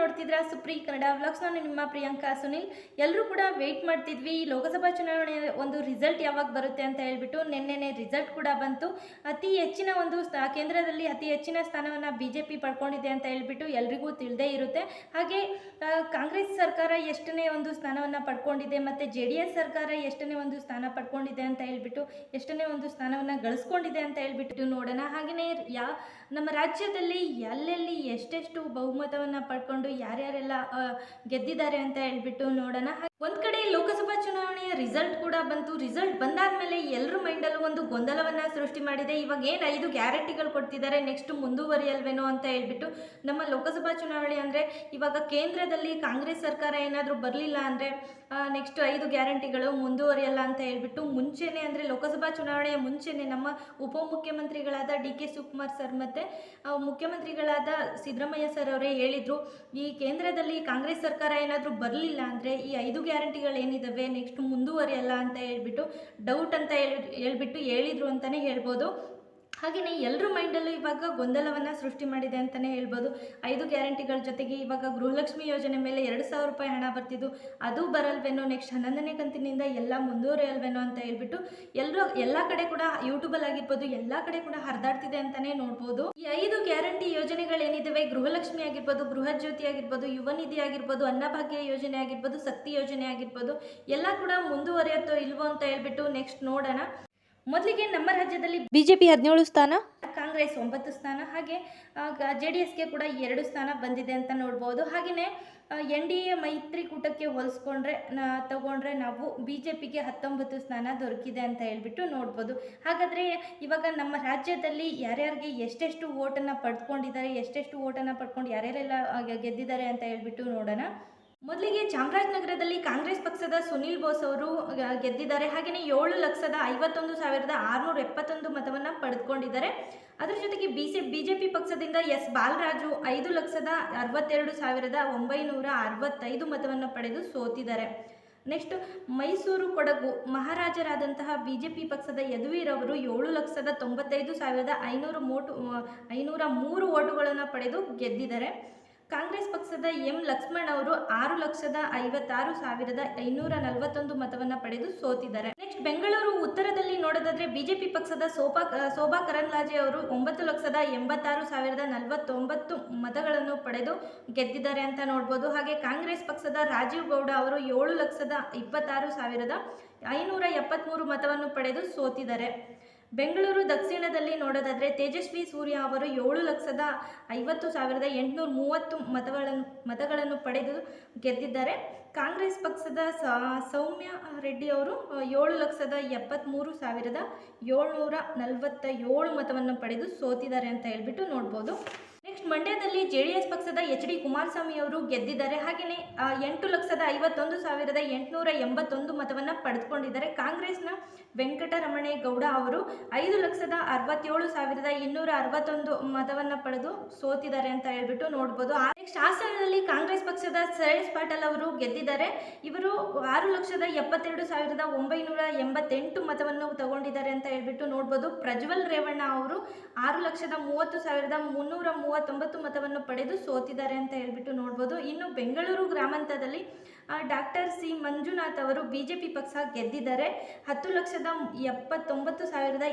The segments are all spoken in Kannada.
ನೋಡ್ತಿದ್ರ ಸುಪ್ರೀ ಕನ್ನಡ ವ್ಲಾಗ್ಸ್ ನಾನು ನಿಮ್ಮ ಪ್ರಿಯಾಂಕಾ ಸುನಿಲ್. ಎಲ್ಲರೂ ಕೂಡ ವೆಯ್ಟ್ ಮಾಡ್ತಿದ್ವಿ. ಲೋಕಸಭಾ ಚುನಾವಣೆ ಒಂದು ರಿಸಲ್ಟ್ ಯಾವಾಗ ಬರುತ್ತೆ ಅಂತ ಹೇಳ್ಬಿಟ್ಟು ನಿನ್ನೆನೆ ರಿಸಲ್ಟ್ ಕೂಡ ಬಂತು. ಅತಿ ಹೆಚ್ಚಿನ ಒಂದು ಕೇಂದ್ರದಲ್ಲಿ ಅತಿ ಹೆಚ್ಚಿನ ಸ್ಥಾನವನ್ನು ಬಿ ಜೆ ಪಿ ಪಡ್ಕೊಂಡಿದೆ ಅಂತ ಹೇಳ್ಬಿಟ್ಟು ಎಲ್ರಿಗೂ ತಿಳಿದೇ ಇರುತ್ತೆ. ಹಾಗೆ ಕಾಂಗ್ರೆಸ್ ಸರ್ಕಾರ ಎಷ್ಟನೇ ಒಂದು ಸ್ಥಾನವನ್ನು ಪಡ್ಕೊಂಡಿದೆ ಮತ್ತು ಜೆ ಡಿ ಎಸ್ ಸರ್ಕಾರ ಎಷ್ಟನೇ ಒಂದು ಸ್ಥಾನ ಪಡ್ಕೊಂಡಿದೆ ಅಂತ ಹೇಳ್ಬಿಟ್ಟು ಎಷ್ಟನೇ ಒಂದು ಸ್ಥಾನವನ್ನು ಗಳಿಸ್ಕೊಂಡಿದೆ ಅಂತ ಹೇಳ್ಬಿಟ್ಟು ನೋಡೋಣ. ಹಾಗೆಯೇ ಯಾ, ನಮ್ಮ ರಾಜ್ಯದಲ್ಲಿ ಎಲ್ಲೆಲ್ಲಿ ಎಷ್ಟೆಷ್ಟು ಬಹುಮತವನ್ನು ಪಡ್ಕೊಂಡು ಯಾರ್ಯಾರೆಲ್ಲ ಗೆದ್ದಿದ್ದಾರೆ ಅಂತ ಹೇಳ್ಬಿಟ್ಟು ನೋಡೋಣ. ಒಂದು ಕಡೆ ಲೋಕಸಭಾ ಚುನಾವಣೆಯ ರಿಸಲ್ಟ್ ಕೂಡ ಬಂತು. ರಿಸಲ್ಟ್ ಬಂದಾದ ಮೇಲೆ ಎಲ್ಲರ ಮೈಂಡಲ್ಲೂ ಒಂದು ಗೊಂದಲವನ್ನು ಸೃಷ್ಟಿ ಮಾಡಿದೆ. ಇವಾಗ ಏನು ಐದು ಗ್ಯಾರಂಟಿಗಳು ಕೊಡ್ತಿದ್ದಾರೆ ನೆಕ್ಸ್ಟ್ ಮುಂದುವರಿಯಲ್ವೇನೋ ಅಂತ ಹೇಳ್ಬಿಟ್ಟು ನಮ್ಮ ಲೋಕಸಭಾ ಚುನಾವಣೆ ಅಂದರೆ ಇವಾಗ ಕೇಂದ್ರದಲ್ಲಿ ಕಾಂಗ್ರೆಸ್ ಸರ್ಕಾರ ಏನಾದರೂ ಬರಲಿಲ್ಲ ಅಂದರೆ ನೆಕ್ಸ್ಟ್ ಐದು ಗ್ಯಾರಂಟಿಗಳು ಮುಂದುವರಿಯಲ್ಲ ಅಂತ ಹೇಳ್ಬಿಟ್ಟು ಮುಂಚೆನೇ ಅಂದರೆ ಲೋಕಸಭಾ ಚುನಾವಣೆಯ ಮುಂಚೆನೇ ನಮ್ಮ ಉಪಮುಖ್ಯಮಂತ್ರಿಗಳಾದ ಡಿ ಕೆ ಶಿವಕುಮಾರ್ ಸರ್ ಮತ್ತೆ ಮುಖ್ಯಮಂತ್ರಿಗಳಾದ ಸಿದ್ದರಾಮಯ್ಯ ಸರ್ ಅವರೇ ಹೇಳಿದರು, ಈ ಕೇಂದ್ರದಲ್ಲಿ ಕಾಂಗ್ರೆಸ್ ಸರ್ಕಾರ ಏನಾದರೂ ಬರಲಿಲ್ಲ ಅಂದರೆ ಈ ಐದು ಗ್ಯಾರಂಟಿಗಳೇನಿದ್ದಾವೆ ನೆಕ್ಸ್ಟ್ ಮುಂದುವರಿಯಲ್ಲ ಅಂತ ಹೇಳ್ಬಿಟ್ಟು ಡೌಟ್ ಅಂತ ಹೇಳಿ ಹೇಳ್ಬಿಟ್ಟು ಹೇಳಿದ್ರು ಅಂತಲೇ ಹೇಳ್ಬೋದು. ಹಾಗೆಯೇ ಎಲ್ಲರ ಮೈಂಡಲ್ಲೂ ಇವಾಗ ಗೊಂದಲವನ್ನು ಸೃಷ್ಟಿ ಮಾಡಿದೆ ಅಂತಲೇ ಹೇಳ್ಬೋದು. ಐದು ಗ್ಯಾರಂಟಿಗಳ ಜೊತೆಗೆ ಇವಾಗ ಗೃಹಲಕ್ಷ್ಮಿ ಯೋಜನೆ ಮೇಲೆ ಎರಡು ಸಾವಿರ ರೂಪಾಯಿ ಹಣ ಬರ್ತಿದ್ದು. ಅದು ಬರಲ್ವೇನೋ ನೆಕ್ಸ್ಟ್ ಹನ್ನೊಂದನೇ ಕಂತಿನಿಂದ ಎಲ್ಲ ಮುಂದುವರೆಯಲ್ವೇನೋ ಅಂತ ಹೇಳ್ಬಿಟ್ಟು ಎಲ್ಲರೂ ಎಲ್ಲ ಕಡೆ ಕೂಡ ಯೂಟ್ಯೂಬಲ್ಲಿ ಆಗಿರ್ಬೋದು, ಎಲ್ಲ ಕಡೆ ಕೂಡ ಹರಿದಾಡ್ತಿದೆ ಅಂತಲೇ ನೋಡ್ಬೋದು. ಈ ಐದು ಗ್ಯಾರಂಟಿ ಯೋಜನೆಗಳೇನಿದ್ದಾವೆ ಗೃಹಲಕ್ಷ್ಮಿ ಆಗಿರ್ಬೋದು ಗೃಹ ಜ್ಯೋತಿ ಆಗಿರ್ಬೋದು, ಯುವ ನಿಧಿ ಆಗಿರ್ಬೋದು, ಅನ್ನಭಾಗ್ಯ ಯೋಜನೆ ಆಗಿರ್ಬೋದು, ಶಕ್ತಿ ಯೋಜನೆ ಆಗಿರ್ಬೋದು, ಎಲ್ಲ ಕೂಡ ಮುಂದುವರಿಯುತ್ತೋ ಇಲ್ವೋ ಅಂತ ಹೇಳ್ಬಿಟ್ಟು ನೆಕ್ಸ್ಟ್ ನೋಡೋಣ. ಮೊದಲಿಗೆ ನಮ್ಮ ರಾಜ್ಯದಲ್ಲಿ ಬಿಜೆಪಿ ಹದಿನೇಳು ಸ್ಥಾನ ಕಾಂಗ್ರೆಸ್ ಒಂಬತ್ತು ಸ್ಥಾನ ಹಾಗೆ ಜೆ ಡಿ ಎಸ್ಗೆ ಕೂಡ ಎರಡು ಸ್ಥಾನ ಬಂದಿದೆ ಅಂತ ನೋಡ್ಬೋದು. ಹಾಗೆಯೇ ಎನ್ ಡಿ ಎ ಮೈತ್ರಿಕೂಟಕ್ಕೆ ಹೋಲಿಸ್ಕೊಂಡ್ರೆ ತಗೊಂಡ್ರೆ ನಾವು ಬಿ ಜೆ ಪಿಗೆ ಹತ್ತೊಂಬತ್ತು ಸ್ಥಾನ ದೊರಕಿದೆ ಅಂತ ಹೇಳ್ಬಿಟ್ಟು ನೋಡ್ಬೋದು. ಹಾಗಾದರೆ ಇವಾಗ ನಮ್ಮ ರಾಜ್ಯದಲ್ಲಿ ಯಾರ್ಯಾರಿಗೆ ಎಷ್ಟೆಷ್ಟು ಓಟನ್ನು ಪಡ್ಕೊಂಡಿದ್ದಾರೆ ಎಷ್ಟೆಷ್ಟು ಓಟನ್ನು ಪಡ್ಕೊಂಡು ಯಾರ್ಯಾರೆಲ್ಲ ಗೆದ್ದಿದ್ದಾರೆ ಅಂತ ಹೇಳ್ಬಿಟ್ಟು ನೋಡೋಣ. ಮೊದಲಿಗೆ ಚಾಮರಾಜನಗರದಲ್ಲಿ ಕಾಂಗ್ರೆಸ್ ಪಕ್ಷದ ಸುನಿಲ್ ಬೋಸ್ ಅವರು ಗೆದ್ದಿದ್ದಾರೆ. ಹಾಗೆಯೇ ಏಳು ಲಕ್ಷದ ಐವತ್ತೊಂದು ಸಾವಿರದ ಆರುನೂರ ಎಪ್ಪತ್ತೊಂದು ಮತವನ್ನು ಪಡೆದುಕೊಂಡಿದ್ದಾರೆ. ಅದರ ಜೊತೆಗೆ B C B J P ಪಕ್ಷದಿಂದ ಎಸ್ ಬಾಲರಾಜು ಐದು ಲಕ್ಷದ ಅರವತ್ತೆರಡು ಸಾವಿರದ ಒಂಬೈನೂರ ಅರವತ್ತೈದು ಮತವನ್ನು ಪಡೆದು ಸೋತಿದ್ದಾರೆ. ನೆಕ್ಸ್ಟ್, ಮೈಸೂರು ಕೊಡಗು ಮಹಾರಾಜರಾದಂತಹ ಬಿ ಜೆ ಪಿ ಪಕ್ಷದ ಯದುವೀರ್ ಅವರು ಏಳು ಲಕ್ಷದ ತೊಂಬತ್ತೈದು ಸಾವಿರದ ಐನೂರು ಮೋಟು ಐನೂರ ಮೂರು ಓಟುಗಳನ್ನು ಪಡೆದು ಗೆದ್ದಿದ್ದಾರೆ. ಕಾಂಗ್ರೆಸ್ ಪಕ್ಷದ ಎಂ ಲಕ್ಷ್ಮಣ್ ಅವರು ಆರು ಲಕ್ಷದ ಐವತ್ತಾರು ಸಾವಿರದ ಐನೂರ ನಲವತ್ತೊಂದು ಮತವನ್ನು ಪಡೆದು ಸೋತಿದ್ದಾರೆ. ನೆಕ್ಸ್ಟ್ ಬೆಂಗಳೂರು ಉತ್ತರದಲ್ಲಿ ನೋಡೋದಾದ್ರೆ ಬಿಜೆಪಿ ಪಕ್ಷದ ಸೋಪಾ, ಶೋಭಾ ಕರಂದ್ಲಾಜೆ ಅವರು ಒಂಬತ್ತು ಲಕ್ಷದ ಎಂಬತ್ತಾರು ಸಾವಿರದ ನಲವತ್ತೊಂಬತ್ತು ಮತಗಳನ್ನು ಪಡೆದು ಗೆದ್ದಿದ್ದಾರೆ ಅಂತ ನೋಡ್ಬೋದು. ಹಾಗೆ ಕಾಂಗ್ರೆಸ್ ಪಕ್ಷದ ರಾಜೀವ್ ಗೌಡ ಅವರು ಏಳು ಲಕ್ಷದ ಇಪ್ಪತ್ತಾರು ಸಾವಿರದ ಐನೂರ ಎಪ್ಪತ್ತ್ಮೂರು ಮತವನ್ನು ಪಡೆದು ಸೋತಿದ್ದಾರೆ. ಬೆಂಗಳೂರು ದಕ್ಷಿಣದಲ್ಲಿ ನೋಡೋದಾದರೆ ತೇಜಸ್ವಿ ಸೂರ್ಯ ಅವರು ಏಳು ಲಕ್ಷದ ಐವತ್ತು ಸಾವಿರದ ಎಂಟುನೂರ ಮೂವತ್ತು ಮತಗಳನ್ನು ಮತಗಳನ್ನು ಪಡೆದು ಗೆದ್ದಿದ್ದಾರೆ. ಕಾಂಗ್ರೆಸ್ ಪಕ್ಷದ ಸೌಮ್ಯ ರೆಡ್ಡಿ ಅವರು ಏಳು ಲಕ್ಷದ ಎಪ್ಪತ್ತ್ಮೂರು ಸಾವಿರದ ಏಳ್ನೂರ ನಲವತ್ತ ಏಳು ಮತವನ್ನು ಪಡೆದು ಸೋತಿದ್ದಾರೆ ಅಂತ ಹೇಳ್ಬಿಟ್ಟು ನೋಡ್ಬೋದು. ನೆಕ್ಸ್ಟ್ ಮಂಡ್ಯದಲ್ಲಿ ಜೆ ಡಿ ಎಸ್ ಪಕ್ಷದ ಎಚ್ ಡಿ ಕುಮಾರಸ್ವಾಮಿ ಅವರು ಗೆದ್ದಿದ್ದಾರೆ. ಹಾಗೆಯೇ ಎಂಟು ಲಕ್ಷದ ಐವತ್ತೊಂದು ಸಾವಿರದ ಎಂಟುನೂರ ಎಂಬತ್ತೊಂದು ಮತವನ್ನು ಪಡೆದುಕೊಂಡಿದ್ದಾರೆ. ಕಾಂಗ್ರೆಸ್ನ ವೆಂಕಟರಮಣೇಗೌಡ ಅವರು ಐದು ಲಕ್ಷದ ಅರವತ್ತೇಳು ಸಾವಿರದ ಇನ್ನೂರ ಅರವತ್ತೊಂದು ಮತವನ್ನು ಪಡೆದು ಸೋತಿದ್ದಾರೆ ಅಂತ ಹೇಳ್ಬಿಟ್ಟು ನೋಡ್ಬೋದು. ನೆಕ್ಸ್ಟ್ ಹಾಸನದಲ್ಲಿ ಕಾಂಗ್ರೆಸ್ ಪಕ್ಷದ ಸರೇಶ್ ಪಾಟೀಲ್ ಅವರು ಗೆದ್ದಿದ್ದಾರೆ. ಇವರು ಆರು ಲಕ್ಷದ ಎಪ್ಪತ್ತೆರಡು ಸಾವಿರದ ಒಂಬೈನೂರ ಎಂಬತ್ತೆಂಟು ಮತವನ್ನು ತಗೊಂಡಿದ್ದಾರೆ ಅಂತ ಹೇಳ್ಬಿಟ್ಟು ನೋಡ್ಬೋದು. ಪ್ರಜ್ವಲ್ ರೇವಣ್ಣ ಅವರು ಆರು ಲಕ್ಷದ ಮೂವತ್ತು ಸಾವಿರದ ಮುನ್ನೂರ ಮೂವತ್ತೊಂಬತ್ತು ಮತವನ್ನು ಪಡೆದು ಸೋತಿದ್ದಾರೆ ಅಂತ ಹೇಳ್ಬಿಟ್ಟು ನೋಡ್ಬೋದು. ಇನ್ನು ಬೆಂಗಳೂರು ಗ್ರಾಮಾಂತರದಲ್ಲಿ ಡಾಕ್ಟರ್ ಸಿ ಮಂಜುನಾಥ್ ಅವರು ಬಿ ಜೆ ಪಿ ಪಕ್ಷ ಗೆದ್ದಿದ್ದಾರೆ. ಹತ್ತು ಲಕ್ಷದ ಎಪ್ಪತ್ತೊಂಬತ್ತು ಸಾವಿರದ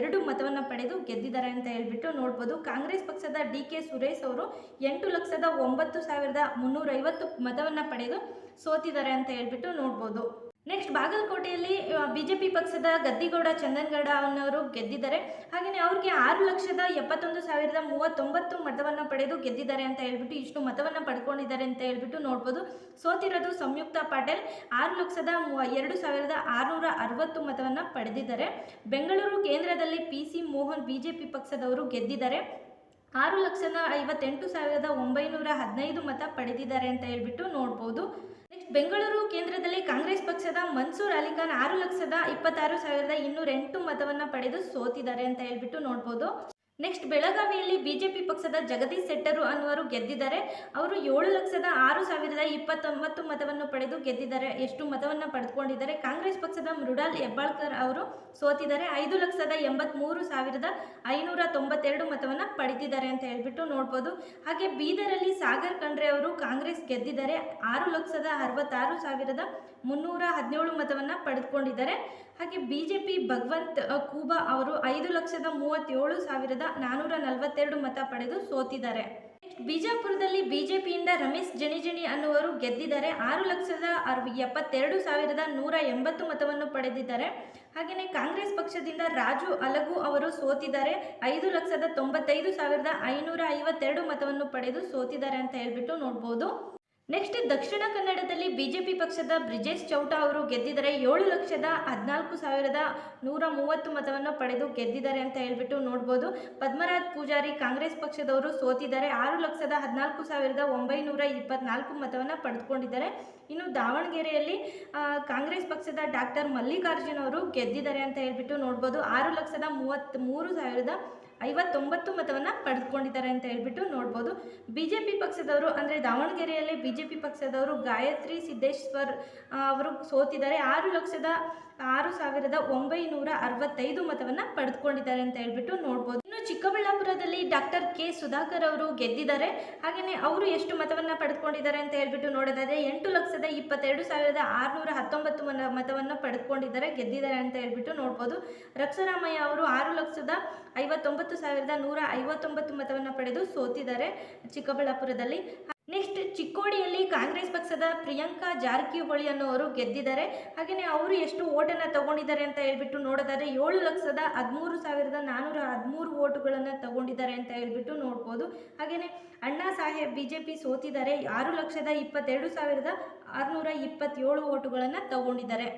ಎರಡು ಮತವನ್ನು ಪಡೆದು ಗೆದ್ದಿದ್ದಾರೆ ಅಂತ ಹೇಳ್ಬಿಟ್ಟು ನೋಡ್ಬೋದು. ಕಾಂಗ್ರೆಸ್ ಪಕ್ಷದ ಡಿ ಕೆ ಸುರೇಶ್ ಅವರು ಎಂಟು ಲಕ್ಷದ ಒಂಬತ್ತು ಸಾವಿರದ ಮುನ್ನೂರೈವತ್ತು ಮತವನ್ನು ಪಡೆದು ಸೋತಿದ್ದಾರೆ ಅಂತ ಹೇಳ್ಬಿಟ್ಟು ನೋಡ್ಬೋದು. ನೆಕ್ಸ್ಟ್ ಬಾಗಲಕೋಟೆಯಲ್ಲಿ ಬಿ ಜೆ ಪಿ ಪಕ್ಷದ ಗದ್ದಿಗೌಡ ಚಂದನ್ಗೌಡ ಅನ್ನೋರು ಗೆದ್ದಿದ್ದಾರೆ. ಹಾಗೆಯೇ ಅವ್ರಿಗೆ ಆರು ಲಕ್ಷದ ಎಪ್ಪತ್ತೊಂದು ಸಾವಿರದ ಮೂವತ್ತೊಂಬತ್ತು ಮತವನ್ನು ಪಡೆದು ಗೆದ್ದಿದ್ದಾರೆ ಅಂತ ಹೇಳ್ಬಿಟ್ಟು ಇಷ್ಟು ಮತವನ್ನು ಪಡ್ಕೊಂಡಿದ್ದಾರೆ ಅಂತ ಹೇಳ್ಬಿಟ್ಟು ನೋಡ್ಬೋದು. ಸೋತಿರೋದು ಸಂಯುಕ್ತ ಪಾಟೀಲ್. ಆರು ಲಕ್ಷದ ಎರಡು ಸಾವಿರದ ಆರುನೂರ ಅರವತ್ತು ಮತವನ್ನು ಪಡೆದಿದ್ದಾರೆ. ಬೆಂಗಳೂರು ಕೇಂದ್ರದಲ್ಲಿ P C Mohan B J P ಪಕ್ಷದವರು ಗೆದ್ದಿದ್ದಾರೆ. ಆರು ಲಕ್ಷದ ಐವತ್ತೆಂಟು ಸಾವಿರದ ಒಂಬೈನೂರ ಹದಿನೈದು ಮತ ಪಡೆದಿದ್ದಾರೆ ಅಂತ ಹೇಳ್ಬಿಟ್ಟು ನೋಡ್ಬೋದು. ಬೆಂಗಳೂರು ಕೇಂದ್ರದಲ್ಲಿ ಕಾಂಗ್ರೆಸ್ ಪಕ್ಷದ ಮನ್ಸೂರ್ ಅಲಿಖಾನ್ ಆರು ಲಕ್ಷದ ಇಪ್ಪತ್ತಾರು ಸಾವಿರದ ಇನ್ನೂರ ಎಂಟು ಮತವನ್ನು ಪಡೆದು ಸೋತಿದ್ದಾರೆ ಅಂತ ಹೇಳ್ಬಿಟ್ಟು ನೋಡ್ಬೋದು. ನೆಕ್ಸ್ಟ್ ಬೆಳಗಾವಿಯಲ್ಲಿ ಬಿಜೆಪಿ ಪಕ್ಷದ ಜಗದೀಶ್ ಶೆಟ್ಟರು ಅನ್ನುವರು ಗೆದ್ದಿದ್ದಾರೆ. ಅವರು ಏಳು ಲಕ್ಷದ ಆರು ಸಾವಿರದ ಇಪ್ಪತ್ತೊಂಬತ್ತು ಮತವನ್ನು ಪಡೆದು ಗೆದ್ದಿದ್ದಾರೆ. ಎಷ್ಟು ಮತವನ್ನು ಪಡೆದುಕೊಂಡಿದ್ದಾರೆ? ಕಾಂಗ್ರೆಸ್ ಪಕ್ಷದ ಮೃಡಾಲ್ ಹೆಬ್ಬಾಳ್ಕರ್ ಅವರು ಸೋತಿದ್ದಾರೆ. ಐದು ಲಕ್ಷದ ಎಂಬತ್ಮೂರು ಸಾವಿರದ ಐನೂರ ತೊಂಬತ್ತೆರಡು ಮತವನ್ನು ಪಡೆದಿದ್ದಾರೆ ಅಂತ ಹೇಳ್ಬಿಟ್ಟು ನೋಡ್ಬೋದು. ಹಾಗೆ ಬೀದರಲ್ಲಿ ಸಾಗರ್ ಖಂಡ್ರೆ ಅವರು ಕಾಂಗ್ರೆಸ್ ಗೆದ್ದಿದ್ದಾರೆ. ಆರು ಲಕ್ಷದ ಅರವತ್ತಾರು ಸಾವಿರದ ಮುನ್ನೂರ ಹದಿನೇಳು ಮತವನ್ನು ಪಡೆದುಕೊಂಡಿದ್ದಾರೆ. ಹಾಗೆ ಬಿಜೆಪಿ ಭಗವಂತ್ ಅ, ಕೂಬಾ ಅವರು ಐದು ಲಕ್ಷದ ಮೂವತ್ತೇಳು ಸಾವಿರದ ನಾನ್ನೂರ ನಲವತ್ತೆರಡು ಮತ ಪಡೆದು ಸೋತಿದ್ದಾರೆ. ಬಿಜಾಪುರದಲ್ಲಿ ಬಿಜೆಪಿಯಿಂದ ರಮೇಶ್ ಜಣಿಜಣಿ ಅನ್ನುವರು ಗೆದ್ದಿದ್ದಾರೆ. ಆರು ಲಕ್ಷದ ಅರವ ಎಪ್ಪತ್ತೆರಡು ಸಾವಿರದ ನೂರ ಎಂಬತ್ತು ಮತವನ್ನು ಪಡೆದಿದ್ದಾರೆ. ಹಾಗೆಯೇ ಕಾಂಗ್ರೆಸ್ ಪಕ್ಷದಿಂದ ರಾಜು ಅಲಗು ಅವರು ಸೋತಿದ್ದಾರೆ. ಐದು ಲಕ್ಷದ ತೊಂಬತ್ತೈದು ಸಾವಿರದ ಐನೂರ ಐವತ್ತೆರಡು ಮತವನ್ನು ಪಡೆದು ಸೋತಿದ್ದಾರೆ ಅಂತ ಹೇಳ್ಬಿಟ್ಟು ನೋಡ್ಬೋದು. ನೆಕ್ಸ್ಟ್ ದಕ್ಷಿಣ ಕನ್ನಡದಲ್ಲಿ ಬಿಜೆಪಿ ಪಕ್ಷದ ಬ್ರಿಜೇಶ್ ಚೌಟ ಅವರು ಗೆದ್ದಿದ್ದಾರೆ. ಏಳು ಲಕ್ಷದ ಹದಿನಾಲ್ಕು ಸಾವಿರದ ನೂರ ಮೂವತ್ತು ಮತವನ್ನು ಪಡೆದು ಗೆದ್ದಿದ್ದಾರೆ ಅಂತ ಹೇಳ್ಬಿಟ್ಟು ನೋಡ್ಬೋದು. ಪದ್ಮರಾಜ್ ಪೂಜಾರಿ ಕಾಂಗ್ರೆಸ್ ಪಕ್ಷದವರು ಸೋತಿದ್ದಾರೆ. ಆರು ಲಕ್ಷದ ಹದಿನಾಲ್ಕು ಸಾವಿರದ ಒಂಬೈನೂರ ಇಪ್ಪತ್ನಾಲ್ಕು ಮತವನ್ನು ಪಡೆದುಕೊಂಡಿದ್ದಾರೆ. ಇನ್ನು ದಾವಣಗೆರೆಯಲ್ಲಿ ಕಾಂಗ್ರೆಸ್ ಪಕ್ಷದ ಡಾಕ್ಟರ್ ಮಲ್ಲಿಕಾರ್ಜುನ್ ಅವರು ಗೆದ್ದಿದ್ದಾರೆ ಅಂತ ಹೇಳ್ಬಿಟ್ಟು ನೋಡ್ಬೋದು. ಆರು ಲಕ್ಷದ ಮೂವತ್ತ್ ಮೂರು ಸಾವಿರದ ಐವತ್ತೊಂಬತ್ತು ಮತವನ್ನು ಪಡೆದುಕೊಂಡಿದ್ದಾರೆ ಅಂತ ಹೇಳ್ಬಿಟ್ಟು ನೋಡ್ಬೋದು. ಬಿ ಜೆ ಪಿ ಪಕ್ಷದವರು ಅಂದರೆ ದಾವಣಗೆರೆಯಲ್ಲಿ ಬಿ ಜೆ ಪಿ ಪಕ್ಷದವರು ಗಾಯತ್ರಿ ಸಿದ್ದೇಶ್ವರ್ ಅವರು ಸೋತಿದ್ದಾರೆ. ಆರು ಲಕ್ಷದ ಆರು ಸಾವಿರದ ಒಂಬೈನೂರ ಅರವತ್ತೈದು ಮತವನ್ನು ಪಡೆದುಕೊಂಡಿದ್ದಾರೆ ಅಂತ ಹೇಳ್ಬಿಟ್ಟು ನೋಡ್ಬೋದು. ಇನ್ನು ಚಿಕ್ಕಬಳ್ಳಾಪುರದಲ್ಲಿ ಡಾಕ್ಟರ್ ಕೆ ಸುಧಾಕರ್ ಅವರು ಗೆದ್ದಿದ್ದಾರೆ. ಹಾಗೆಯೇ ಅವರು ಎಷ್ಟು ಮತವನ್ನು ಪಡೆದುಕೊಂಡಿದ್ದಾರೆ ಅಂತ ಹೇಳ್ಬಿಟ್ಟು ನೋಡೋದಾದ್ರೆ ಎಂಟು ಲಕ್ಷದ ಇಪ್ಪತ್ತೆರಡು ಸಾವಿರದ ಆರುನೂರ ಹತ್ತೊಂಬತ್ತು ಮನ, ಮತವನ್ನು ಪಡೆದುಕೊಂಡಿದ್ದಾರೆ, ಗೆದ್ದಿದ್ದಾರೆ ಅಂತ ಹೇಳ್ಬಿಟ್ಟು ನೋಡ್ಬೋದು. ರಕ್ಷರಾಮಯ್ಯ ಅವರು ಆರು ಲಕ್ಷದ ಐವತ್ತೊಂಬತ್ತು ಸಾವಿರದ ನೂರ ಐವತ್ತೊಂಬತ್ತು ಮತವನ್ನು ಪಡೆದು ಸೋತಿದ್ದಾರೆ ಚಿಕ್ಕಬಳ್ಳಾಪುರದಲ್ಲಿ. ನೆಕ್ಸ್ಟ್ ಚಿಕ್ಕೋಡಿಯಲ್ಲಿ ಕಾಂಗ್ರೆಸ್ ಪಕ್ಷದ ಪ್ರಿಯಾಂಕಾ ಜಾರಕಿಹೊಳಿ ಅನ್ನೋರು ಗೆದ್ದಿದ್ದಾರೆ. ಹಾಗೆಯೇ ಅವರು ಎಷ್ಟು ಓಟನ್ನು ತಗೊಂಡಿದ್ದಾರೆ ಅಂತ ಹೇಳ್ಬಿಟ್ಟು ನೋಡೋದಾದ್ರೆ ಏಳು ಲಕ್ಷದ ಹದಿಮೂರು ಸಾವಿರದ ನಾನ್ನೂರ ಹದಿಮೂರು ಓಟುಗಳನ್ನು ತಗೊಂಡಿದ್ದಾರೆ ಅಂತ ಹೇಳ್ಬಿಟ್ಟು ನೋಡ್ಬೋದು. ಹಾಗೆಯೇ Anna Saheb B J P ಸೋತಿದ್ದಾರೆ. ಆರು ಲಕ್ಷದ ಇಪ್ಪತ್ತೆರಡು ಸಾವಿರದ ಆರುನೂರ ಇಪ್ಪತ್ತೇಳು ಓಟುಗಳನ್ನು ತಗೊಂಡಿದ್ದಾರೆ.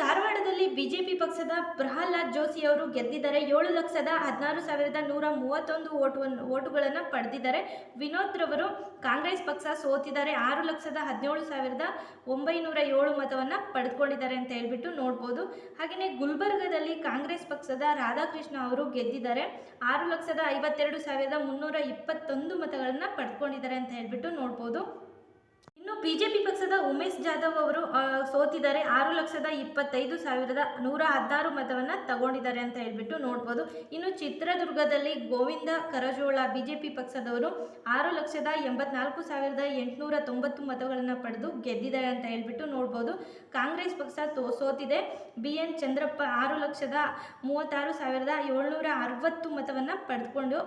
ಧಾರವಾಡದಲ್ಲಿ ಬಿಜೆಪಿ ಪಕ್ಷದ ಪ್ರಹ್ಲಾದ್ ಜೋಶಿ ಅವರು ಗೆದ್ದಿದ್ದಾರೆ. ಏಳು ಲಕ್ಷದ ಹದಿನಾರು ಸಾವಿರದ ನೂರ ಮೂವತ್ತೊಂದು ಓಟುವನ್ನು ಓಟುಗಳನ್ನು ಪಡೆದಿದ್ದಾರೆ. ವಿನೋದ್ ರವರು ಕಾಂಗ್ರೆಸ್ ಪಕ್ಷ ಸೋತಿದ್ದಾರೆ. ಆರು ಲಕ್ಷದ ಹದಿನೇಳು ಸಾವಿರದ ಒಂಬೈನೂರ ಏಳು ಮತವನ್ನು ಪಡೆದುಕೊಂಡಿದ್ದಾರೆ ಅಂತ ಹೇಳ್ಬಿಟ್ಟು ನೋಡ್ಬೋದು. ಹಾಗೆಯೇ ಗುಲ್ಬರ್ಗದಲ್ಲಿ ಕಾಂಗ್ರೆಸ್ ಪಕ್ಷದ ರಾಧಾಕೃಷ್ಣ ಅವರು ಗೆದ್ದಿದ್ದಾರೆ. ಆರು ಲಕ್ಷದ ಐವತ್ತೆರಡು ಸಾವಿರದ ಮುನ್ನೂರ ಇಪ್ಪತ್ತೊಂದು ಮತಗಳನ್ನು ಪಡೆದುಕೊಂಡಿದ್ದಾರೆ ಅಂತ ಹೇಳ್ಬಿಟ್ಟು ನೋಡ್ಬೋದು. ಬಿಜೆಪಿ ಪಕ್ಷದ ಉಮೇಶ್ ಜಾಧವ್ ಅವರು ಸೋತಿದ್ದಾರೆ. ಆರು ಲಕ್ಷದ ಇಪ್ಪತ್ತೈದು ಸಾವಿರದ ನೂರ ಹದಿನಾರು ಮತವನ್ನು ತಗೊಂಡಿದ್ದಾರೆ ಅಂತ ಹೇಳ್ಬಿಟ್ಟು ನೋಡ್ಬೋದು. ಇನ್ನು ಚಿತ್ರದುರ್ಗದಲ್ಲಿ ಗೋವಿಂದ ಕರಜೋಳ ಬಿಜೆಪಿ ಪಕ್ಷದವರು ಆರು ಲಕ್ಷದ ಎಂಬತ್ನಾಲ್ಕು ಸಾವಿರದ ಎಂಟುನೂರ ತೊಂಬತ್ತು ಮತಗಳನ್ನು ಪಡೆದು ಗೆದ್ದಿದ್ದಾರೆ ಅಂತ ಹೇಳ್ಬಿಟ್ಟು ನೋಡ್ಬೋದು. ಕಾಂಗ್ರೆಸ್ ಪಕ್ಷ ತೋ, ಸೋತಿದೆ. ಬಿ. ಎನ್. ಚಂದ್ರಪ್ಪ ಆರು ಲಕ್ಷದ ಮೂವತ್ತಾರು ಸಾವಿರದ ಏಳ್ನೂರ ಅರವತ್ತು ಮತವನ್ನು ಪಡೆದುಕೊಂಡು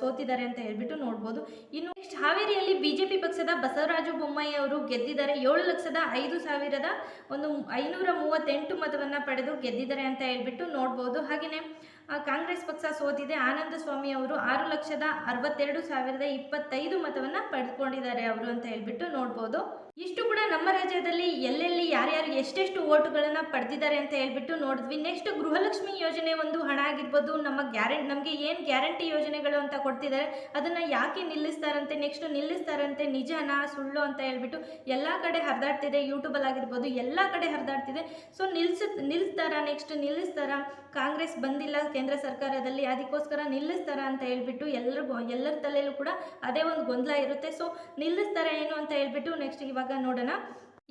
ಸೋತಿದ್ದಾರೆ ಅಂತ ಹೇಳ್ಬಿಟ್ಟು ನೋಡ್ಬೋದು. ಇನ್ನು ನೆಕ್ಸ್ಟ್ ಹಾವೇರಿಯಲ್ಲಿ ಬಿಜೆಪಿ ಪಕ್ಷದ ಬಸವರಾಜು ಬೊಮ್ಮಾಯಿ ಅವರು ಗೆದ್ದಿದ್ದಾರೆ. ಏಳು ಲಕ್ಷದ ಐದು ಸಾವಿರದ ಒಂದು ಐನೂರ ಮೂವತ್ತೆಂಟು ಮತವನ್ನು ಪಡೆದು ಗೆದ್ದಿದ್ದಾರೆ ಅಂತ ಹೇಳ್ಬಿಟ್ಟು ನೋಡ್ಬೋದು. ಹಾಗೆಯೇ ಕಾಂಗ್ರೆಸ್ ಪಕ್ಷ ಸೋತಿದೆ. ಆನಂದ ಸ್ವಾಮಿ ಅವರು ಆರು ಲಕ್ಷದ ಅರವತ್ತೆರಡು ಸಾವಿರದ ಇಪ್ಪತ್ತೈದು ಮತವನ್ನು ಪಡೆದುಕೊಂಡಿದ್ದಾರೆ ಅವರು ಅಂತ ಹೇಳ್ಬಿಟ್ಟು ನೋಡ್ಬೋದು. ಇಷ್ಟು ಕೂಡ ನಮ್ಮ ರಾಜ್ಯದಲ್ಲಿ ಎಲ್ಲೆಲ್ಲಿ ಯಾರ್ಯಾರು ಎಷ್ಟೆಷ್ಟು ಓಟುಗಳನ್ನ ಪಡೆದಿದ್ದಾರೆ ಅಂತ ಹೇಳ್ಬಿಟ್ಟು ನೋಡಿದ್ವಿ. ನೆಕ್ಸ್ಟ್ ಗೃಹಲಕ್ಷ್ಮಿ ಯೋಜನೆ ಒಂದು ಹಣ ಆಗಿರ್ಬೋದು, ನಮ್ಮ ಗ್ಯಾರಂಟಿ ನಮಗೆ ಏನು ಗ್ಯಾರಂಟಿ ಯೋಜನೆಗಳು ಅಂತ ಕೊಡ್ತಿದ್ದಾರೆ, ಅದನ್ನ ಯಾಕೆ ನಿಲ್ಲಿಸ್ತಾರಂತೆ? ನೆಕ್ಸ್ಟ್ ನಿಲ್ಲಿಸ್ತಾರಂತೆ ನಿಜನ, ಸುಳ್ಳು ಅಂತ ಹೇಳ್ಬಿಟ್ಟು ಎಲ್ಲ ಕಡೆ ಹರಿದಾಡ್ತಿದೆ. ಯೂಟ್ಯೂಬಲ್ಲಿ ಆಗಿರ್ಬೋದು, ಎಲ್ಲ ಕಡೆ ಹರಿದಾಡ್ತಿದೆ. ಸೊ ನಿಲ್ಸ ನಿಲ್ಲಿಸ್ತಾರ ನೆಕ್ಸ್ಟ್ ನಿಲ್ಲಿಸ್ತಾರ? ಕಾಂಗ್ರೆಸ್ ಬಂದಿಲ್ಲ ಕೇಂದ್ರ ಸರ್ಕಾರದಲ್ಲಿ, ಅದಕ್ಕೋಸ್ಕರ ನಿಲ್ಲಿಸ್ತಾರ ಅಂತ ಹೇಳ್ಬಿಟ್ಟು ಎಲ್ಲರಿಗೂ, ಎಲ್ಲರ ತಲೆಯಲ್ಲೂ ಕೂಡ ಅದೇ ಒಂದು ಗೊಂದಲ ಇರುತ್ತೆ. ಸೊ ನಿಲ್ಲಿಸ್ತಾರ ಏನು ಅಂತ ಹೇಳ್ಬಿಟ್ಟು ನೆಕ್ಸ್ಟ್ ಇವಾಗ ನೋಡೋಣ.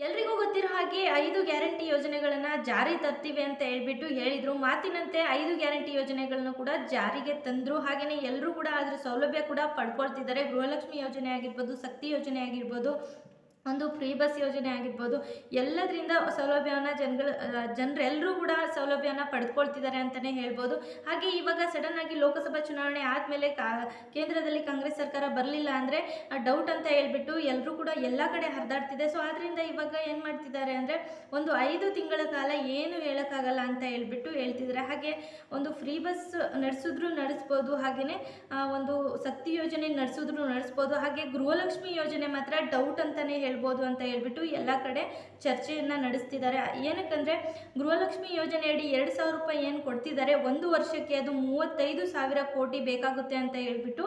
ಎಲ್ರಿಗೂ ಗೊತ್ತಿರೋ ಹಾಗೆ ಐದು ಗ್ಯಾರಂಟಿ ಯೋಜನೆಗಳನ್ನು ಜಾರಿ ತರ್ತೀವಿ ಅಂತ ಹೇಳ್ಬಿಟ್ಟು ಹೇಳಿದರು. ಮಾತಿನಂತೆ ಐದು ಗ್ಯಾರಂಟಿ ಯೋಜನೆಗಳನ್ನು ಕೂಡ ಜಾರಿಗೆ ತಂದರು. ಹಾಗೆಯೇ ಎಲ್ಲರೂ ಕೂಡ ಅದ್ರ ಸೌಲಭ್ಯ ಕೂಡ ಪಡ್ಕೊಳ್ತಿದ್ದಾರೆ. ಗೃಹಲಕ್ಷ್ಮಿ ಯೋಜನೆ ಆಗಿರ್ಬೋದು, ಶಕ್ತಿ ಯೋಜನೆ ಆಗಿರ್ಬೋದು ಒಂದು ಫ್ರೀ ಬಸ್ ಯೋಜನೆ ಆಗಿರ್ಬೋದು. ಎಲ್ಲದರಿಂದ ಸೌಲಭ್ಯವನ್ನು ಜನಗಳು ಜನರೆಲ್ಲರೂ ಕೂಡ ಸೌಲಭ್ಯನ ಪಡೆದುಕೊಳ್ತಿದ್ದಾರೆ ಅಂತಲೇ ಹೇಳ್ಬೋದು. ಹಾಗೆ ಇವಾಗ ಸಡನ್ ಆಗಿ ಲೋಕಸಭಾ ಚುನಾವಣೆ ಆದಮೇಲೆ ಕಾ, ಕೇಂದ್ರದಲ್ಲಿ ಕಾಂಗ್ರೆಸ್ ಸರ್ಕಾರ ಬರಲಿಲ್ಲ ಅಂದರೆ ಡೌಟ್ ಅಂತ ಹೇಳ್ಬಿಟ್ಟು ಎಲ್ಲರೂ ಕೂಡ ಎಲ್ಲ ಕಡೆ ಹರಿದಾಡ್ತಿದೆ. ಸೊ ಆದ್ದರಿಂದ ಇವಾಗ ಏನು ಮಾಡ್ತಿದ್ದಾರೆ ಅಂದರೆ, ಒಂದು ಐದು ತಿಂಗಳ ಕಾಲ ಏನು ಹೇಳೋಕ್ಕಾಗಲ್ಲ ಅಂತ ಹೇಳ್ಬಿಟ್ಟು ಹೇಳ್ತಿದ್ದಾರೆ. ಹಾಗೆ ಒಂದು ಫ್ರೀ ಬಸ್ ನಡೆಸಿದ್ರು ನಡೆಸ್ಬೋದು ಹಾಗೆಯೇ ಒಂದು ಶಕ್ತಿ ಯೋಜನೆ ನಡೆಸಿದ್ರು ನಡೆಸ್ಬೋದು. ಹಾಗೆ ಗೃಹಲಕ್ಷ್ಮಿ ಯೋಜನೆ ಮಾತ್ರ ಡೌಟ್ ಅಂತಲೇ ಹೇಳ್ಬೋದು ಅಂತ ಹೇಳ್ಬಿಟ್ಟು ಎಲ್ಲ ಕಡೆ ಚರ್ಚೆಯನ್ನು ನಡೆಸ್ತಿದ್ದಾರೆ. ಏನಕ್ಕಂದರೆ ಗೃಹಲಕ್ಷ್ಮಿ ಯೋಜನೆಯಡಿ ಎರಡು ಸಾವಿರ ರೂಪಾಯಿ ಏನು ಕೊಡ್ತಿದ್ದಾರೆ? ಒಂದು ವರ್ಷಕ್ಕೆ ಅದು ಮೂವತ್ತೈದು ಸಾವಿರ ಕೋಟಿ ಬೇಕಾಗುತ್ತೆ ಅಂತ ಹೇಳ್ಬಿಟ್ಟು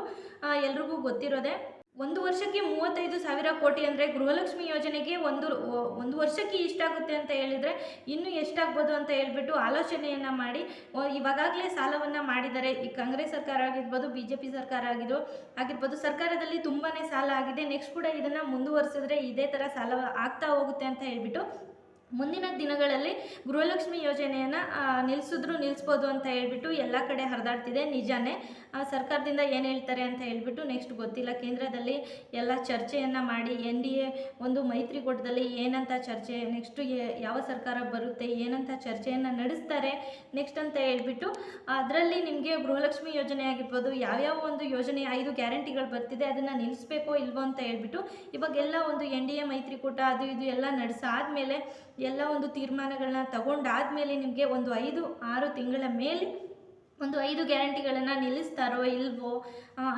ಎಲ್ರಿಗೂ ಗೊತ್ತಿರೋದೆ. ಒಂದು ವರ್ಷಕ್ಕೆ ಮೂವತ್ತೈದು ಸಾವಿರ ಕೋಟಿ ಅಂದರೆ ಗೃಹಲಕ್ಷ್ಮಿ ಯೋಜನೆಗೆ ಒಂದು ಒಂದು ವರ್ಷಕ್ಕೆ ಇಷ್ಟಾಗುತ್ತೆ ಅಂತ ಹೇಳಿದರೆ ಇನ್ನು ಎಷ್ಟಾಗ್ಬೋದು ಅಂತ ಹೇಳ್ಬಿಟ್ಟು ಆಲೋಚನೆಯನ್ನು ಮಾಡಿ ಇವಾಗಲೇ ಸಾಲವನ್ನು ಮಾಡಿದ್ದಾರೆ ಈ ಕಾಂಗ್ರೆಸ್ ಸರ್ಕಾರ ಆಗಿರ್ಬೋದು ಬಿ ಜೆ ಪಿ ಸರ್ಕಾರ ಆಗಿರೋ, ಆಗಿರ್ಬೋದು, ಸರ್ಕಾರದಲ್ಲಿ ತುಂಬಾ ಸಾಲ ಆಗಿದೆ, ನೆಕ್ಸ್ಟ್ ಕೂಡ ಇದನ್ನು ಮುಂದುವರಿಸಿದ್ರೆ ಇದೇ ಥರ ಸಾಲ ಆಗ್ತಾ ಹೋಗುತ್ತೆ ಅಂತ ಹೇಳ್ಬಿಟ್ಟು ಮುಂದಿನ ದಿನಗಳಲ್ಲಿ ಗೃಹಲಕ್ಷ್ಮಿ ಯೋಜನೆಯನ್ನು ನಿಲ್ಲಿಸಿದ್ರು ನಿಲ್ಲಿಸ್ಬೋದು ಅಂತ ಹೇಳ್ಬಿಟ್ಟು ಎಲ್ಲ ಕಡೆ ಹರಿದಾಡ್ತಿದೆ, ನಿಜಾನೇ. ಸರ್ಕಾರದಿಂದ ಏನು ಹೇಳ್ತಾರೆ ಅಂತ ಹೇಳಿಬಿಟ್ಟು ನೆಕ್ಸ್ಟ್ ಗೊತ್ತಿಲ್ಲ. ಕೇಂದ್ರದಲ್ಲಿ ಎಲ್ಲ ಚರ್ಚೆಯನ್ನು ಮಾಡಿ ಎನ್ ಡಿ ಎ ಒಂದು ಮೈತ್ರಿಕೂಟದಲ್ಲಿ ಏನಂತ ಚರ್ಚೆ ನೆಕ್ಸ್ಟು ಯಾವ ಸರ್ಕಾರ ಬರುತ್ತೆ, ಏನಂತ ಚರ್ಚೆಯನ್ನು ನಡೆಸ್ತಾರೆ ನೆಕ್ಸ್ಟ್ ಅಂತ ಹೇಳಿಬಿಟ್ಟು ಅದರಲ್ಲಿ ನಿಮಗೆ ಗೃಹಲಕ್ಷ್ಮಿ ಯೋಜನೆ ಆಗಿರ್ಬೋದು, ಯಾವ್ಯಾವ ಒಂದು ಯೋಜನೆ ಐದು ಗ್ಯಾರಂಟಿಗಳು ಬರ್ತಿದೆ ಅದನ್ನು ನಿಲ್ಲಿಸ್ಬೇಕೋ ಇಲ್ವೋ ಅಂತ ಹೇಳ್ಬಿಟ್ಟು ಇವಾಗೆಲ್ಲ ಒಂದು ಎನ್ ಡಿ ಎ ಮೈತ್ರಿಕೂಟ ಅದು ಇದು ಎಲ್ಲ ನಡೆಸಾದ್ಮೇಲೆ ಎಲ್ಲ ಒಂದು ತೀರ್ಮಾನಗಳನ್ನ ತಗೊಂಡಾದ್ಮೇಲೆ ನಿಮಗೆ ಒಂದು ಐದು, ಆರು ತಿಂಗಳ ಮೇಲೆ ಒಂದು ಐದು ಗ್ಯಾರಂಟಿಗಳನ್ನು ನಿಲ್ಲಿಸ್ತಾರೋ ಇಲ್ವೋ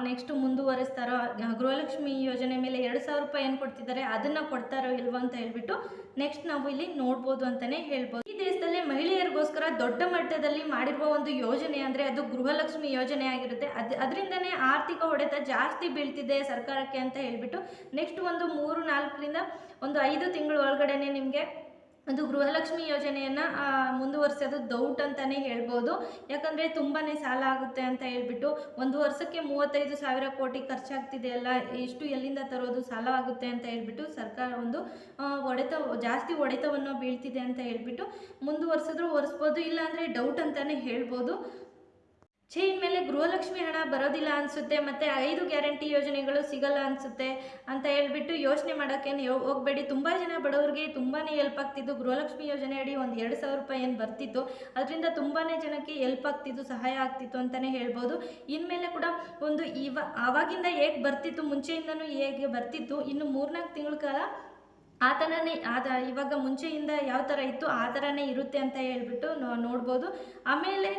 ನೆಕ್ಸ್ಟ್ ಮುಂದುವರಿಸ್ತಾರೋ ಗೃಹಲಕ್ಷ್ಮಿ ಯೋಜನೆ ಮೇಲೆ ಎರಡು ಸಾವಿರ ರೂಪಾಯಿ ಏನು ಕೊಡ್ತಿದ್ದಾರೆ, ಅದನ್ನು ಕೊಡ್ತಾರೋ ಇಲ್ವೋ ಅಂತ ಹೇಳ್ಬಿಟ್ಟು ನೆಕ್ಸ್ಟ್ ನಾವು ಇಲ್ಲಿ ನೋಡ್ಬೋದು ಅಂತಲೇ ಹೇಳ್ಬೋದು. ಈ ದೇಶದಲ್ಲಿ ಮಹಿಳೆಯರಿಗೋಸ್ಕರ ದೊಡ್ಡ ಮಟ್ಟದಲ್ಲಿ ಮಾಡಿರುವ ಒಂದು ಯೋಜನೆ ಅಂದರೆ ಅದು ಗೃಹಲಕ್ಷ್ಮಿ ಯೋಜನೆ ಆಗಿರುತ್ತೆ. ಅದು, ಅದರಿಂದನೇ ಆರ್ಥಿಕ ಹೊಡೆತ ಜಾಸ್ತಿ ಬೀಳ್ತಿದೆ ಸರ್ಕಾರಕ್ಕೆ ಅಂತ ಹೇಳ್ಬಿಟ್ಟು ನೆಕ್ಸ್ಟ್ ಒಂದು ಮೂರು ನಾಲ್ಕರಿಂದ ಒಂದು ಐದು ತಿಂಗಳ ಒಳಗಡೆ ನಿಮಗೆ ಒಂದು ಗೃಹಲಕ್ಷ್ಮಿ ಯೋಜನೆಯನ್ನು ಮುಂದುವರಿಸೋದು ಡೌಟ್ ಅಂತಲೇ ಹೇಳ್ಬೋದು. ಯಾಕಂದರೆ ತುಂಬಾ ಸಾಲ ಆಗುತ್ತೆ ಅಂತ ಹೇಳ್ಬಿಟ್ಟು ಒಂದು ವರ್ಷಕ್ಕೆ ಮೂವತ್ತೈದು ಸಾವಿರ ಕೋಟಿ ಖರ್ಚಾಗ್ತಿದೆಯಲ್ಲ ಎಷ್ಟು ಎಲ್ಲಿಂದ ತರೋದು ಸಾಲ ಆಗುತ್ತೆ ಅಂತ ಹೇಳ್ಬಿಟ್ಟು ಸರ್ಕಾರ ಒಂದು ಒಡೆತ, ಜಾಸ್ತಿ ಒಡೆತವನ್ನು ಬೀಳ್ತಿದೆ ಅಂತ ಹೇಳ್ಬಿಟ್ಟು ಮುಂದುವರ್ಸಿದ್ರು ಒರೆಸ್ಬೋದು, ಇಲ್ಲಾಂದರೆ ಡೌಟ್ ಅಂತಲೇ ಹೇಳ್ಬೋದು. ಛೇ ಇನ್ಮೇಲೆ ಗೃಹಲಕ್ಷ್ಮಿ ಹಣ ಬರೋದಿಲ್ಲ ಅನಿಸುತ್ತೆ, ಮತ್ತು ಐದು ಗ್ಯಾರಂಟಿ ಯೋಜನೆಗಳು ಸಿಗಲ್ಲ ಅನಿಸುತ್ತೆ ಅಂತ ಹೇಳ್ಬಿಟ್ಟು ಯೋಚನೆ ಮಾಡೋಕ್ಕೇನು ಹೋಗಬೇಡಿ. ತುಂಬ ಜನ ಬಡವರಿಗೆ ತುಂಬಾ ಹೆಲ್ಪ್ ಆಗ್ತಿದ್ದು. ಗೃಹಲಕ್ಷ್ಮಿ ಯೋಜನೆ ಅಡಿ ಒಂದು ಎರಡು ಸಾವಿರ ರೂಪಾಯಿ ಏನು ಬರ್ತಿತ್ತು, ಅದರಿಂದ ತುಂಬಾ ಜನಕ್ಕೆ ಹೆಲ್ಪ್ ಆಗ್ತಿತ್ತು ಸಹಾಯ ಆಗ್ತಿತ್ತು ಅಂತಲೇ ಹೇಳ್ಬೋದು. ಇನ್ಮೇಲೆ ಕೂಡ ಒಂದು ಇವ ಆವಾಗಿಂದ ಹೇಗೆ ಬರ್ತಿತ್ತು, ಮುಂಚೆಯಿಂದನೂ ಹೇಗೆ ಬರ್ತಿತ್ತು, ಇನ್ನು ಮೂರ್ನಾಲ್ಕು ತಿಂಗಳ ಕಾಲ ಆ ಥರನೇ ಆದ ಇವಾಗ ಮುಂಚೆಯಿಂದ ಯಾವ ಥರ ಇತ್ತು ಆ ಥರನೇ ಇರುತ್ತೆ ಅಂತ ಹೇಳ್ಬಿಟ್ಟು ನೋಡ್ಬೋದು. ಆಮೇಲೆ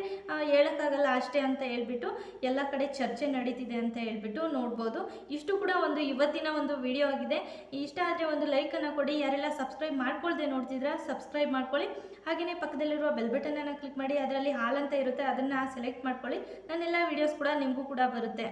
ಹೇಳೋಕ್ಕಾಗಲ್ಲ ಅಷ್ಟೇ ಅಂತ ಹೇಳ್ಬಿಟ್ಟು ಎಲ್ಲ ಕಡೆ ಚರ್ಚೆ ನಡೀತಿದೆ ಅಂತ ಹೇಳ್ಬಿಟ್ಟು ನೋಡ್ಬೋದು. ಇಷ್ಟು ಕೂಡ ಒಂದು ಇವತ್ತಿನ ಒಂದು ವಿಡಿಯೋ ಆಗಿದೆ. ಇಷ್ಟ ಆದರೆ ಒಂದು ಲೈಕನ್ನು ಕೊಡಿ. ಯಾರೆಲ್ಲ ಸಬ್ಸ್ಕ್ರೈಬ್ ಮಾಡ್ಕೊಳ್ದೆ ನೋಡ್ತಿದ್ರ ಸಬ್ಸ್ಕ್ರೈಬ್ ಮಾಡ್ಕೊಳ್ಳಿ. ಹಾಗೆಯೇ ಪಕ್ಕದಲ್ಲಿರುವ ಬೆಲ್ ಬಟನನ್ನು ಕ್ಲಿಕ್ ಮಾಡಿ, ಅದರಲ್ಲಿ ಹಾಲ್ ಅಂತ ಇರುತ್ತೆ, ಅದನ್ನು ಸೆಲೆಕ್ಟ್ ಮಾಡ್ಕೊಳ್ಳಿ. ನನ್ನೆಲ್ಲ ವೀಡಿಯೋಸ್ ಕೂಡ ನಿಮಗೂ ಕೂಡ ಬರುತ್ತೆ.